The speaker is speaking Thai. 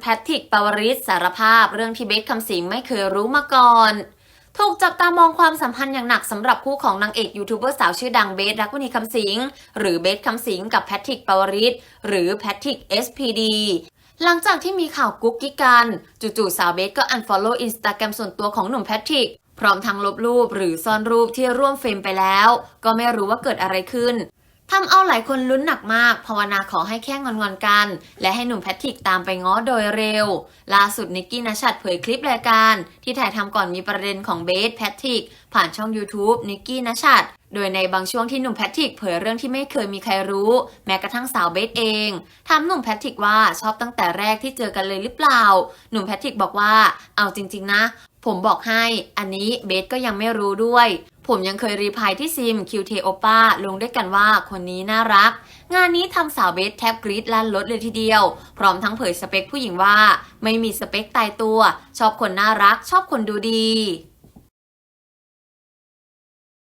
แพทริกปาวริสสารภาพเรื่องที่เบสคำสิงไม่เคยรู้มาก่อน ถูกจับตามองความสัมพันธ์อย่างหนักสำหรับคู่ของนางเอกยูทูบเบอร์สาวชื่อดังเบสรักวณีคำสิงหรือเบสคำสิงกับแพทริกปาวริสหรือแพทริก SPD หลังจากที่มีข่าวกุ๊กกิ๊กกัน จู่ๆสาวเบสก็ unfollow อินสตาแกรมส่วนตัวของหนุ่มแพทริกพร้อมทั้งลบรูปหรือซ่อนรูปที่ร่วมเฟรมไปแล้ว ก็ไม่รู้ว่าเกิดอะไรขึ้น ทำเอาหลายคนลุ้นหนักมากภาวนาขอให้แค่งอนๆกัน และให้หนุ่มแพทริกตามไปง้อโดยเร็ว ล่าสุดนิกกี้นัชัดเผยคลิปรายการ ที่ถ่ายทำก่อนมีประเด็นของเบสแพทริกผ่านช่อง YouTube นิกกี้นัชัดโดยในบางช่วงที่หนุ่มแพทริกเผยเรื่องที่ไม่เคยมีใครรู้ แม้กระทั่งสาวเบสเองถามหนุ่มแพทริกว่าชอบตั้งแต่แรกที่เจอกันเลยหรือเปล่า หนุ่มแพทริกบอกว่า เอาจริง ๆ นะ ผมบอกให้ อันนี้เบสก็ยังไม่รู้ด้วย ผมยังเคยรีพายที่ซิมคิวเทโอป้าลงด้วยกันว่าคนนี้น่ารัก งานนี้ทำสาวเบสแทบกรี๊ดลั่นรถเลยทีเดียว พร้อมทั้งเผยสเปคผู้หญิงว่า ไม่มีสเปคตายตัว ชอบคนน่ารัก ชอบคนดูดี